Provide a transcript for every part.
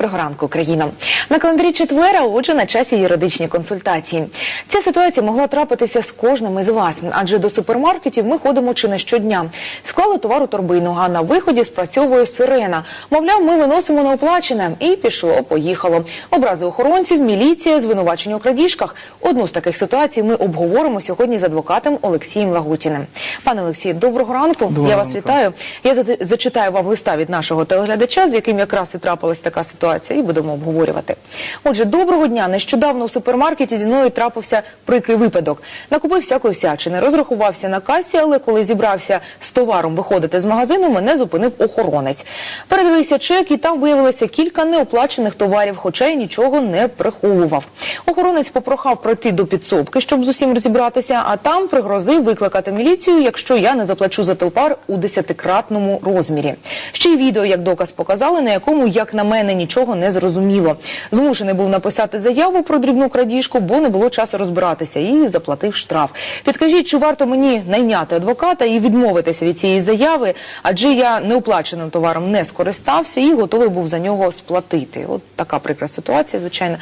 Доброго ранку, Україна. На календарі четвера, отже, на часі юридичні консультації. Ця ситуація могла трапитися з кожним із вас, адже до супермаркетів ми ходимо чи не щодня. Склали товар у торбину, а на виході спрацьовує сирена. Мовляв, ми виносимо неоплачене. І пішло, поїхало. Образи охоронців, міліція, звинувачення у крадіжках. Одну з таких ситуацій ми обговоримо сьогодні з адвокатом Олексієм Лагутіним. Пане Олексію, доброго ранку. Доброго Я вас вітаю. Я зачитаю вам листа від нашого телеглядача, з яким якраз і трапилась така ситуація, і будемо обговорювати. Отже, доброго дня. Нещодавно у супермаркеті зі мною трапився прикрий випадок. Накупив всякої всячини, розрахувався на касі, але коли зібрався з товаром виходити з магазину, мене зупинив охоронець. Передивився чек, і там виявилося кілька неоплачених товарів, хоча й нічого не приховував. Охоронець попрохав пройти до підсобки, щоб з усім розібратися, а там пригрозив викликати міліцію, якщо я не заплачу за товар у десятикратному розмірі. Ще й відео, як доказ показали, на якому, як на мене, нічого не зрозуміло. Змушений був написати заяву про дрібну крадіжку, бо не було часу розбиратися і заплатив штраф. Підкажіть, чи варто мені найняти адвоката і відмовитися від цієї заяви, адже я неоплаченим товаром не скористався і готовий був за нього сплатити. От така прикра ситуація, звичайно.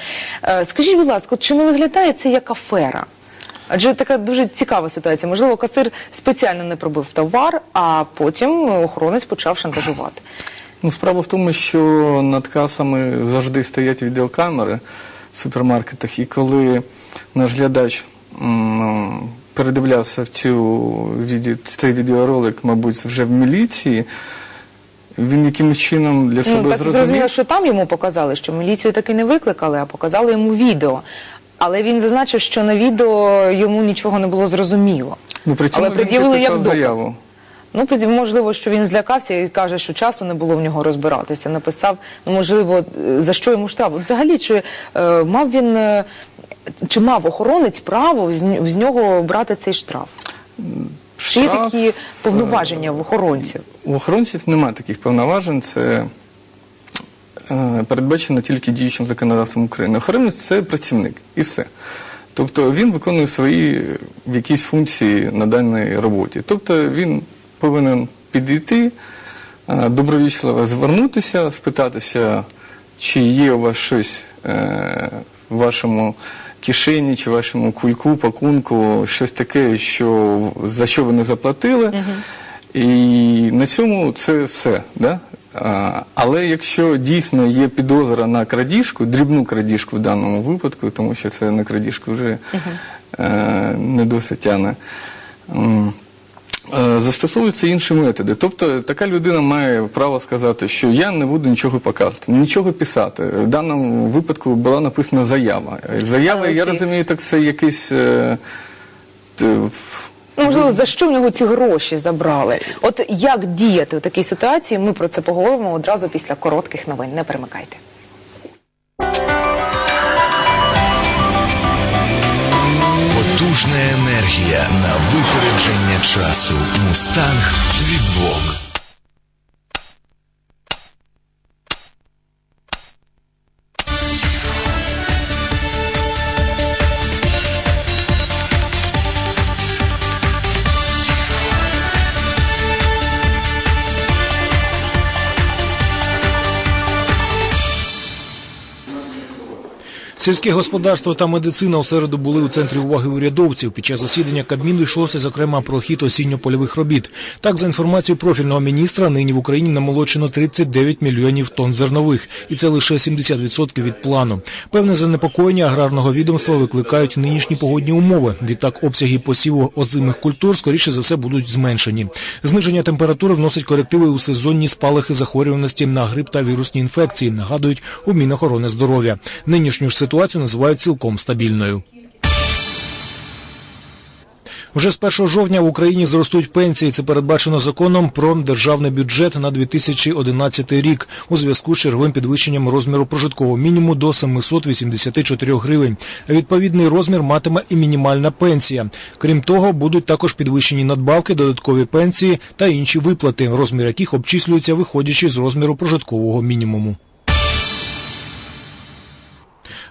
Е, Скажіть, будь ласка, чи не виглядає це як афера? Адже така дуже цікава ситуація. Можливо, касир спеціально не пробив товар, а потім охоронець почав шантажувати. Ну, справа в тому, що над касами завжди стоять відеокамери в супермаркетах, і коли наш глядач м, ну, передивлявся в цю відео, цей відеоролик, мабуть, вже в міліції, він якимось чином для себе Ну, так зрозумів. зрозуміло, що там йому показали, що міліцію таки не викликали, а показали йому відео. Але він зазначив, що на відео йому нічого не було зрозуміло. Ну, при цьому Але він пред'явили як підписав доказ. заяву. Ну, можливо, що він злякався і каже, що часу не було в нього розбиратися. Написав, ну можливо, е, за що йому штраф. От Взагалі, чи е, мав він е, чи мав охоронець право з, з нього брати цей штраф? Чи є Штраф, такі повноваження в охоронців? У охоронців немає таких повноважень. Це е, передбачено тільки діючим законодавством України. Охоронець це працівник і все. Тобто він виконує свої е, якісь функції на даній роботі. Тобто він повинен підійти, е, добровічливо звернутися, спитатися, чи є у вас щось е, в вашому кишені, чи в вашому кульку, пакунку, щось таке, що, за що ви не заплатили. І на цьому це все. Да? Але якщо дійсно є підозра на крадіжку, дрібну крадіжку в даному випадку, тому що це на крадіжку вже е, не досить тяне. Е, Застосовуються інші методи. Тобто така людина має право сказати, що я не буду нічого показувати, нічого писати. В даному випадку була написана заява. Заява, я Олексій. розумію, так це якийсь. е, т- Ну, можливо, за що в нього ці гроші забрали? От як діяти у такій ситуації? Ми про це поговоримо одразу після коротких новин. Не перемикайте. Потужна енергія на часу. Мустанг від Vogue. Сільське господарство та медицина у середу були у центрі уваги урядовців. Під час засідання Кабміну йшлося зокрема про хід осінньо-польових робіт. Так, за інформацією профільного міністра, нині в Україні намолочено 39 мільйонів тонн зернових, і це лише 70% від плану. Певне занепокоєння аграрного відомства викликають нинішні погодні умови. Відтак, обсяги посіву озимих культур скоріше за все будуть зменшені. Зниження температури вносить корективи у сезонні спалахи захворюваності на грип та вірусні інфекції. Нагадують у Мінохорони здоров'я. Нинішню ж ситуацію називають цілком стабільною. Вже з 1 жовтня в Україні зростуть пенсії. Це передбачено законом про державний бюджет на 2011 рік у зв'язку з черговим підвищенням розміру прожиткового мінімуму до 784 гривень. Відповідний розмір матиме і мінімальна пенсія. Крім того, будуть також підвищені надбавки, додаткові пенсії та інші виплати, розмір яких обчислюється виходячи з розміру прожиткового мінімуму.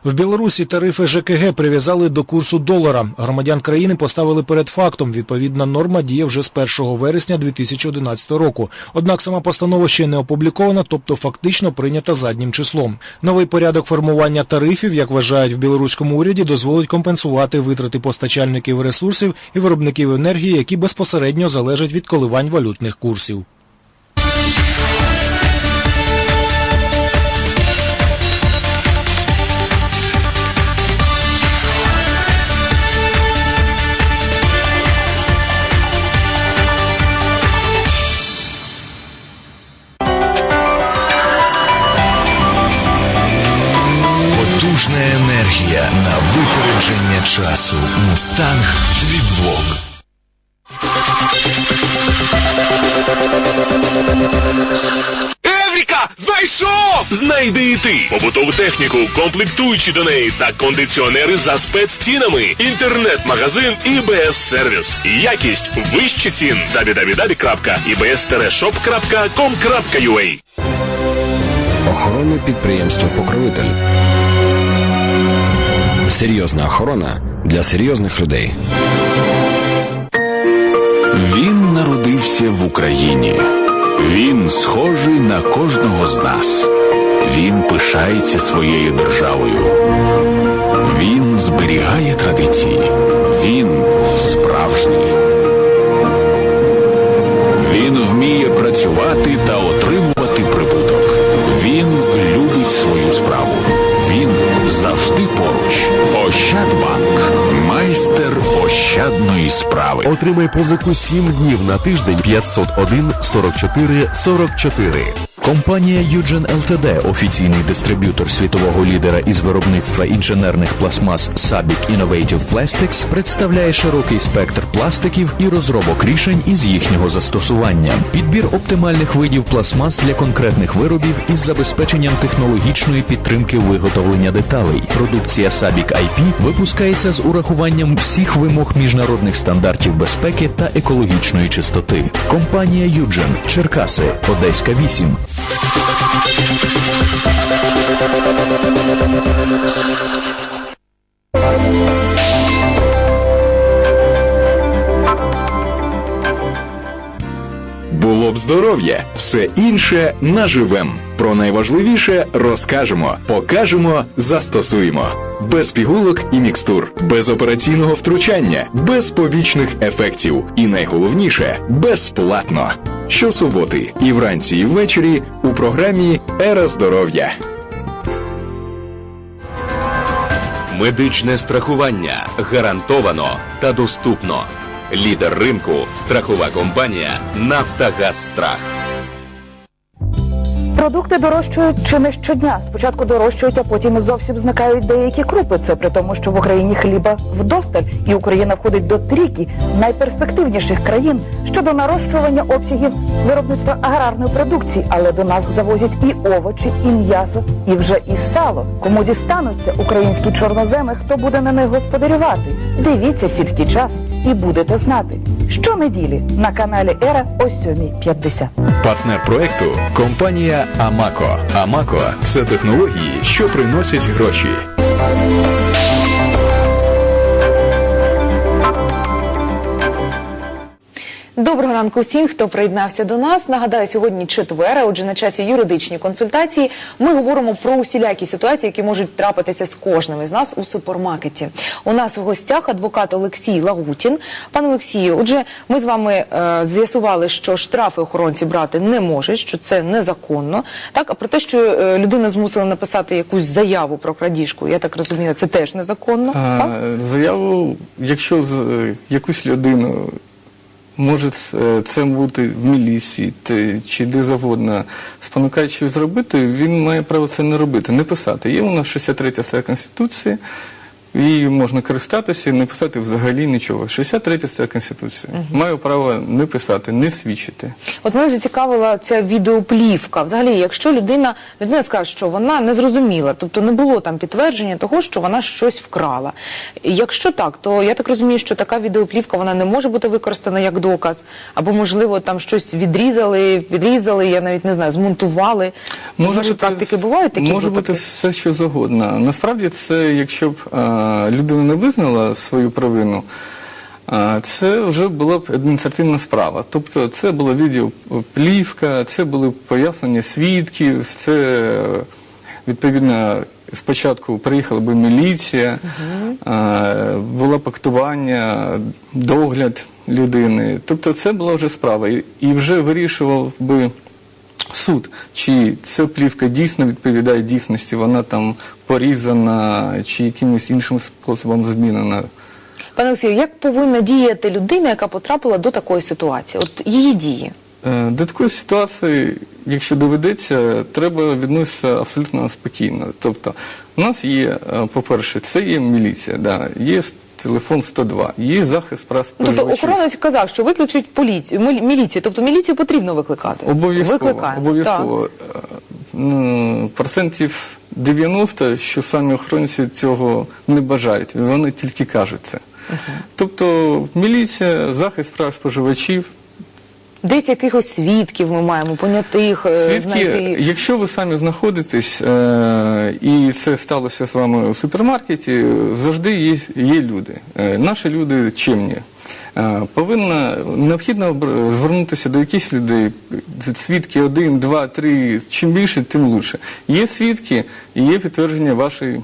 В Білорусі тарифи ЖКГ прив'язали до курсу долара. Громадян країни поставили перед фактом. Відповідна норма діє вже з 1 вересня 2011 року. Однак сама постанова ще не опублікована, тобто фактично прийнята заднім числом. Новий порядок формування тарифів, як вважають в білоруському уряді, дозволить компенсувати витрати постачальників ресурсів і виробників енергії, які безпосередньо залежать від коливань валютних курсів. Часу. Мустанг від Vogue. Евріка! Знайшов! Знайди і ти побутову техніку, комплектуючі до неї та кондиціонери за спеццінами. Інтернет-магазин ІБС Сервіс. Якість вищі цін. www.ibs-shop.com.ua Охоронне підприємство Покровитель. Серйозна охорона для серйозних людей. Він народився в Україні. Він схожий на кожного з нас. Він пишається своєю державою. Він зберігає традиції. Він справжній. Він вміє працювати та отримувати прибуток. Він любить свою справу. Ощадбанк. Майстер ощадної справи. Отримай позику 7 днів на тиждень 501 44 44. Компанія Юджен ЛТД, офіційний дистриб'ютор світового лідера із виробництва інженерних пластмас Sabic Innovative Plastics, представляє широкий спектр пластиків і розробок рішень із їхнього застосування. Підбір оптимальних видів пластмас для конкретних виробів із забезпеченням технологічної підтримки виготовлення деталей. Продукція Sabic IP випускається з урахуванням всіх вимог міжнародних стандартів безпеки та екологічної чистоти. Компанія Юджен, Черкаси, Одеська 8. Було б здоров'я, все інше наживем. Про найважливіше розкажемо, покажемо, застосуємо. Без пігулок і мікстур, без операційного втручання, без побічних ефектів. І найголовніше безплатно. Щосуботи і вранці, і ввечері у програмі Ера здоров'я. Медичне страхування гарантовано та доступно. Лідер ринку страхова компанія Нафтогаз Страх. Продукти дорожчають чи не щодня. Спочатку дорожчають, а потім зовсім зникають деякі крупи. Це при тому, що в Україні хліба вдосталь, і Україна входить до трійки найперспективніших країн щодо нарощування обсягів виробництва аграрної продукції. Але до нас завозять і овочі, і м'ясо, і вже і сало. Кому дістануться українські чорноземи, хто буде на них господарювати? Дивіться сільський час і будете знати. Щонеділі на каналі Ера о 7.50. Партнер проекту компанія Амако. Амако це технології, що приносять гроші. Доброго ранку всім, хто приєднався до нас. Нагадаю, сьогодні четвер, отже, на часі юридичні консультації. Ми говоримо про усілякі ситуації, які можуть трапитися з кожним із нас у супермаркеті. У нас в гостях адвокат Олексій Лагутін. Пане Олексію, отже, ми з вами е, з'ясували, що штрафи охоронці брати не можуть, що це незаконно. Так, а про те, що е, людину змусили написати якусь заяву про крадіжку, я так розумію, це теж незаконно. А, так? Заяву, якщо з е, якусь людину може це, бути в міліції чи де завгодно, спонукаючи зробити, він має право це не робити, не писати. Є у нас 63 стаття Конституції, її можна користатися і не писати взагалі нічого. 63 стаття Конституції. Маю право не писати, не свідчити. От мене зацікавила ця відеоплівка. Взагалі, якщо людина людина скаже, що вона не зрозуміла, тобто не було там підтвердження того, що вона щось вкрала. Якщо так, то я так розумію, що така відеоплівка вона не може бути використана як доказ, або можливо там щось відрізали, відрізали, я навіть не знаю, змонтували. Може ваші практики бувають такі може випадки? бути все, що завгодно. Насправді, це якщо б е, людина не визнала свою провину. Це вже була б адміністративна справа. Тобто це була відеоплівка, це були пояснення свідків, це відповідно спочатку приїхала би міліція, е, було пактування, догляд людини. Тобто це була вже справа. І вже вирішував би суд, чи ця плівка дійсно відповідає дійсності, вона там порізана, чи якимось іншим способом змінена. Пане Олексію, як повинна діяти людина, яка потрапила до такої ситуації? От її дії. Е, До такої ситуації, якщо доведеться, треба відноситися абсолютно спокійно. Тобто, у нас є, е, по-перше, це є міліція, да, є телефон 102, є захист прав Ну, Тобто охоронець казав, що виключить поліцію, міліцію, тобто міліцію потрібно викликати. Обов'язково, обов'язково. Е, ну, Процентів 90, що самі охоронці цього не бажають, вони тільки кажуть це. Тобто міліція, захист прав споживачів, Десь якихось свідків ми маємо, понятих, е, Свідки, знайти. якщо ви самі знаходитесь е, і це сталося з вами у супермаркеті, завжди є, є люди. Е, наші люди чимні. Повинна необхідно звернутися до якихось людей. Свідки один, два, три. Чим більше, тим лучше. Є свідки і є підтвердження вашої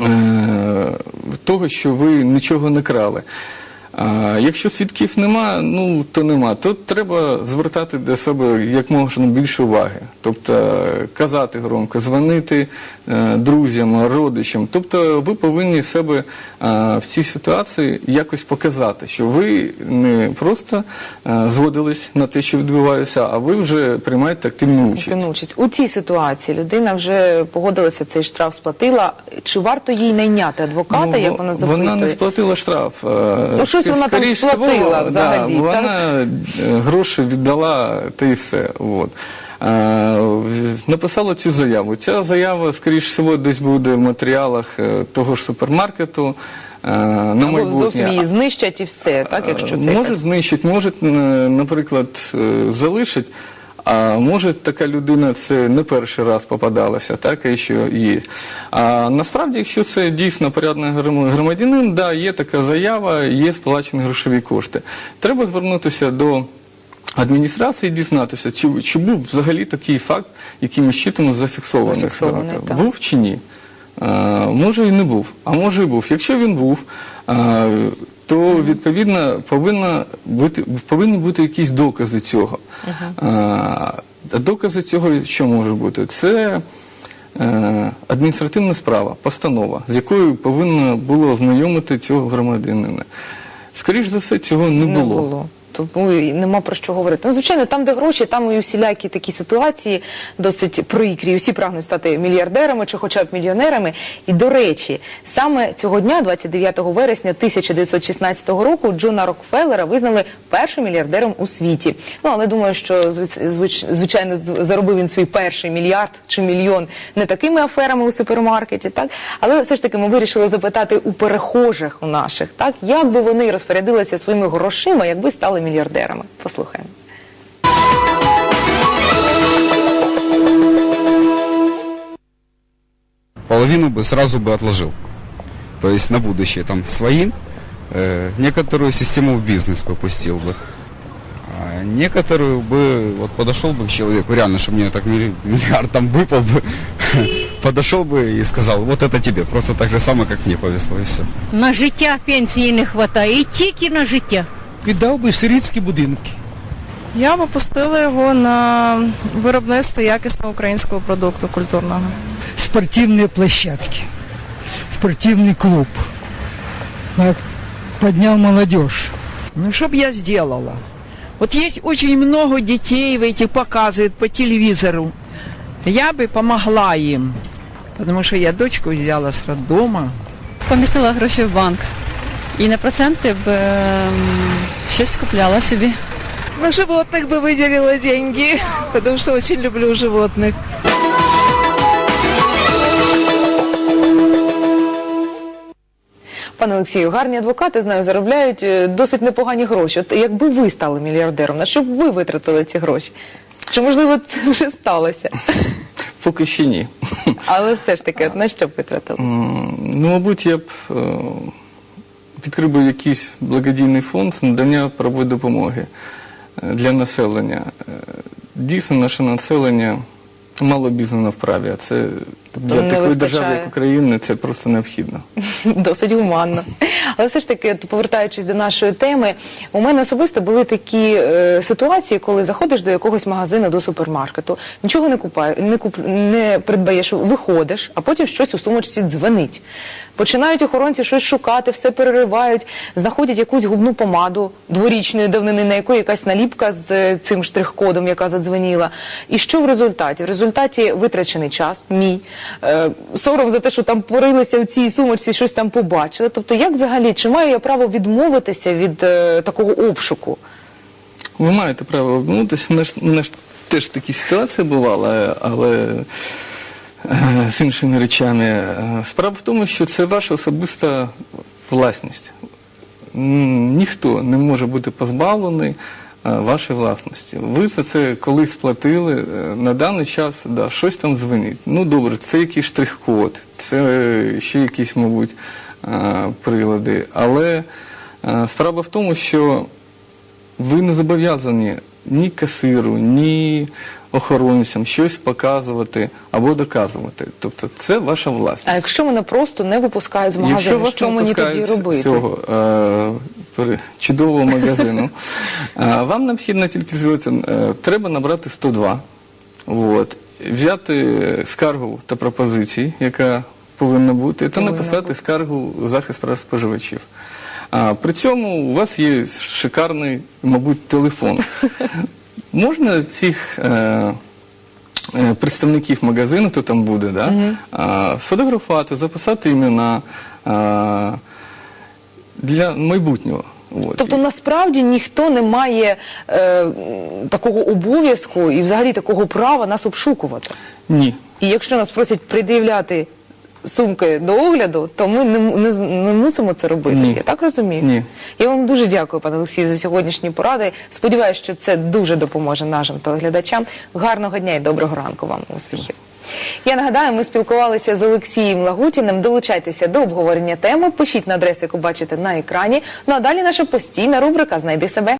е, того, що ви нічого не крали. А, якщо свідків нема, ну то нема. То треба звертати до себе як можна більше уваги. Тобто казати громко, дзвонити е, друзям, родичам. Тобто ви повинні себе е, в цій ситуації якось показати, що ви не просто е, згодились на те, що відбувається, а ви вже приймаєте активну участь. Участь. У цій ситуації людина вже погодилася цей штраф сплатила. Чи варто їй найняти адвоката, Ну, як вона запитує? Вона не сплатила штраф. е, Ну, щось вона там сплатила всього, взагалі, Да, вона е, гроші віддала, та й все. От. Е, Написала цю заяву. Ця заява, скоріш всього, десь буде в матеріалах е, того ж супермаркету. На Або майбутнє. зовсім її знищать і все, так, якщо це Може якась- знищить, може, наприклад, залишить. А може така людина це не перший раз попадалася, так і що є. А насправді, якщо це дійсно порядний громадянин, да, є така заява, є сплачені грошові кошти. Треба звернутися до адміністрації і дізнатися, чи, чи був взагалі такий факт якимось чином зафіксований. Зафіксований. Був чи ні? А, може і не був, а може і був. Якщо він був, а, то відповідно повинна бути, повинні бути якісь докази цього. А, докази цього що може бути? Це е, адміністративна справа, постанова, з якою повинно було ознайомити цього громадянина. Скоріше за все, цього не не було. Тому і нема про що говорити. Ну, звичайно, там, де гроші, там і усілякі такі ситуації досить прикрі. Усі прагнуть стати мільярдерами чи хоча б мільйонерами. І до речі, саме цього дня, 29 вересня 1916 року, Джона Рокфеллера визнали першим мільярдером у світі. Ну але думаю, що звич- звич- звичайно заробив він свій перший мільярд чи мільйон не такими аферами у супермаркеті, так але все ж таки ми вирішили запитати у перехожих у наших, так як би вони розпорядилися своїми грошима, якби стали мільярдерами. Послухаємо. половину бы сразу бы отложил. То есть на будущее там своим, э, некоторую систему в бизнес попустил бы. А некоторую бы, вот подошел бы к человеку, реально, что мне так милли- миллиард там выпал бы, подошел бы и сказал, вот это тебе, просто так же самое, как мне повезло и все. На життя пенсії не вистачає, і тільки на життя. Віддав би в сирітські будинки. Я б пустила його на виробництво якісного українського продукту культурного. Спортивные площадки, спортивный клуб. Так, поднял молодежь. Ну, что бы я сделала? Вот есть очень много детей, в эти показывают по телевизору. Я бы помогла им, потому что я дочку взяла с роддома. Помістила гроші в банк. І на проценти б ем, щось купляла собі. На животных бы выделила деньги, потому что очень люблю животных. Пане Олексію, гарні адвокати, знаю, заробляють е, досить непогані гроші. От якби ви стали мільярдером, на що б ви витратили ці гроші? Чи можливо це вже сталося? Поки ще ні. Але все ж таки, от на що б витратили? М, Ну, мабуть, я б е, відкрив би якийсь благодійний фонд надання правової допомоги е, для населення. Е, Дійсно, наше населення мало обізнано в праві, це для не такої вистачає. держави, як України, це просто необхідно. Досить гуманно. Але все ж таки, повертаючись до нашої теми, у мене особисто були такі е, ситуації, коли заходиш до якогось магазину, до супермаркету, нічого не купаєш, не куп, не придбаєш, виходиш, а потім щось у сумочці дзвонить. Починають охоронці щось шукати, все переривають, знаходять якусь губну помаду дворічної давнини, на якої якась наліпка з е, цим штрих-кодом, яка задзвоніла. І що в результаті? В результаті витрачений час, мій, сором за те, що там порилися в цій сумочці, щось там побачили. Тобто, як взагалі, чи маю я право відмовитися від е, такого обшуку? Ви маєте право обминутися. У мене ж- мене ж теж такі ситуації бували, але е, з іншими речами. Е, Справа в тому, що це ваша особиста власність. Ніхто не може бути позбавлений е, вашої власності. Ви за це колись сплатили, е, на даний час да, щось там дзвонить. Ну добре, це якийсь штрих-код, це ще якісь, мабуть, е, прилади. Але справа в тому, що ви не зобов'язані ні касиру, ні охоронцям щось показувати або доказувати. Тобто це ваша власність. А якщо мене просто не випускають з магазину, Якщо вас що не мені тоді робити? цього чудового магазину, вам необхідно тільки зробити, е, треба набрати 102, от, взяти скаргу та пропозиції, яка повинна бути, та написати скаргу захист прав споживачів. А, при цьому у вас є шикарний, мабуть, телефон. Можна цих е, е, представників магазину, хто там буде, да, а, сфотографувати, записати імена а, для майбутнього. От. Тобто насправді ніхто не має е, такого обов'язку і взагалі такого права нас обшукувати. Ні. І якщо нас просять пред'являти сумки до огляду, то ми не, не, не мусимо це робити. Ні. Я так розумію? Ні. Я вам дуже дякую, пане Олексію, за сьогоднішні поради. Сподіваюся, що це дуже допоможе нашим телеглядачам. Гарного дня і доброго ранку вам. Успіхів. Я нагадаю, ми спілкувалися з Олексієм Лагутіним. Долучайтеся до обговорення теми, пишіть на адресу, яку бачите на екрані. Ну а далі наша постійна рубрика Знайди себе.